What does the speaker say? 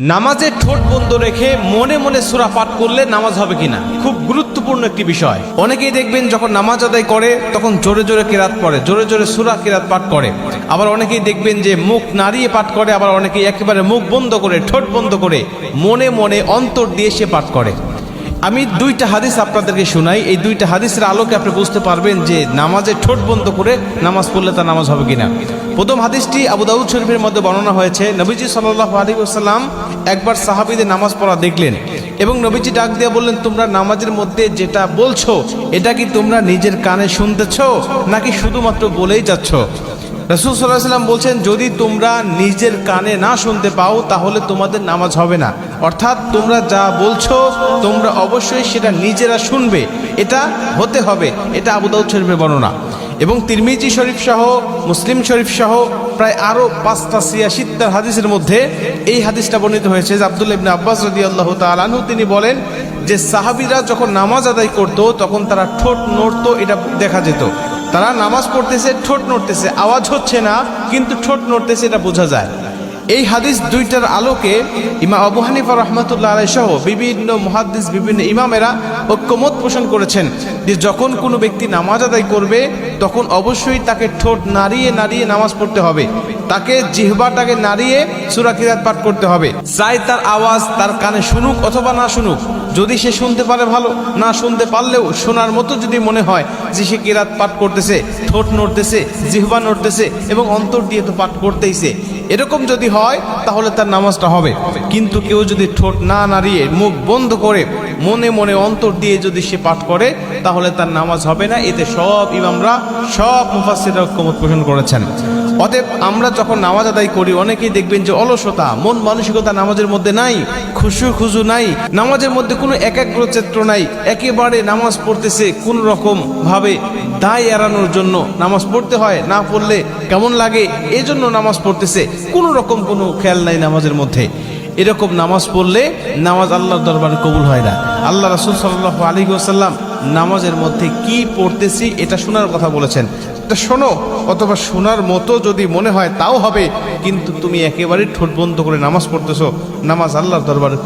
নামাজে ঠোঁট বন্ধ রেখে মনে মনে সুরা পাঠ করলে নামাজ হবে কিনা? খুব গুরুত্বপূর্ণ একটি বিষয়। অনেকেই দেখবেন যখন নামাজ আদায় করে, তখন জোরে জোরে কেরাত পড়ে, জোরে জোরে সুরা কেরাত পাঠ করে। আবার অনেকেই দেখবেন যে মুখ নাড়িয়ে পাঠ করে, আবার অনেকেই একেবারে মুখ বন্ধ করে, ঠোঁট বন্ধ করে, মনে মনে অন্তর দিয়ে সে পাঠ করে। আমি দুইটা হাদিস আপনাদেরকে শোনাই। এই দুইটা হাদিসের আলোকে আপনি বুঝতে পারবেন যে নামাজে ঠোঁট বন্ধ করে নামাজ পড়লে তার নামাজ হবে কিনা। প্রথম হাদিসটি আবু দাউদ শরীফের মধ্যে বর্ণনা হয়েছে। নবীজি সাল্লাহ আলী সাল্লাম একবার সাহাবিদের নামাজ পড়া দেখলেন এবং নবীজি ডাক দিয়ে বললেন, তোমরা নামাজের মধ্যে যেটা বলছো, এটা কি তোমরা নিজের কানে শুনতেছ নাকি শুধুমাত্র বলেই যাচ্ছ? রসুল সাল্লাহ সাল্লাম বলছেন, যদি তোমরা নিজের কানে না শুনতে পাও, তাহলে তোমাদের নামাজ হবে না। অর্থাৎ তোমরা যা বলছো, তোমরা অবশ্যই সেটা নিজেরা শুনবে। এটা হতে হবে। এটা আবু দাউদ শরীফের বর্ণনা। এবং তিরমিজি শরীফ সহ, মুসলিম শরীফ সহ প্রায় আরও পাঁচটা সিয়াশিত্তার হাদিসের মধ্যে এই হাদিসটা বর্ণিত হয়েছে যে আবদুল্লাহ ইবনে আব্বাস রদি আল্লাহ তালানহু তিনি বলেন যে সাহাবিরা যখন নামাজ আদায় করত, তখন তারা ঠোঁট নড়তো, এটা দেখা যেত। তারা নামাজ পড়তেছে, ঠোঁট নড়তেছে। আওয়াজ হচ্ছে না, কিন্তু ঠোঁট নড়তেছে, এটা বোঝা যায়। এই হাদিস দুইটার আলোকে ইমা আবু হানিফা রহমতুল্লাহ আলাই সহ বিভিন্ন মহাদ্দিস, বিভিন্ন ইমামেরা ঐক্যমত পোষণ করেছেন যে যখন কোনো ব্যক্তি নামাজ আদায় করবে তখন অবশ্যই তাকে ঠোঁট নাড়িয়ে নাড়িয়ে নামাজ পড়তে হবে। তাকে জিহবাটাকে নাড়িয়ে সুরা কিরাত পাঠ করতে হবে। চাই তার আওয়াজ, তার কানে শুনুক অথবা না শুনুক, যদি সে শুনতে পারে ভালো, না শুনতে পারলেও শোনার মতো যদি মনে হয় যে সে কিরাত পাঠ করতেছে, ঠোঁট নড়তেছে, জিহবা নড়তেছে এবং অন্তর দিয়ে তো পাঠ করতেইছে, এরকম যদি হয় তাহলে তার নামাজটা হবে। কিন্তু কেউ যদি ঠোঁট না নাড়িয়ে মুখ বন্ধ করে মনে মনে অন্তর দিয়ে যদি সে পাঠ করে, তাহলে তার নামাজ হবে না। এতে সব ইমামরা সব মুফাসিরা ঐক্যমত পোষণ করেছেন। অতএব আমরা যখন নামাজ আদায় করি, অনেকেই দেখবেন যে অলসতা, মন মানসিকতা নামাজের মধ্যে নাই, খুশু খুজু নাই, নামাজের মধ্যে কোনো একাগ্রচিত্র নাই, একেবারে নামাজ পড়তেছে কোন রকম ভাবে দায় এড়ানোর জন্য নামাজ পড়তে হয়, না পড়লে কেমন লাগে এই জন্য নামাজ পড়তেছে, কোনো রকম কোনো খেয়াল নাই নামাজের মধ্যে। এরকম নামাজ পড়লে নামাজ আল্লাহর দরবারে কবুল হয় না। আল্লাহ রাসুল সাল্লাহ আলী ওসাল্লাম নামাজের মধ্যে কি পড়তেছি, এটা শোনার কথা বলেছেন। এটা শোনো, অথবা শোনার মতো যদি মনে হয় তাও হবে, কিন্তু তুমি একেবারে ঠোঁট বন্ধ করে নামাজ পড়তেছো। নামাজ আল্লাহর দরবারে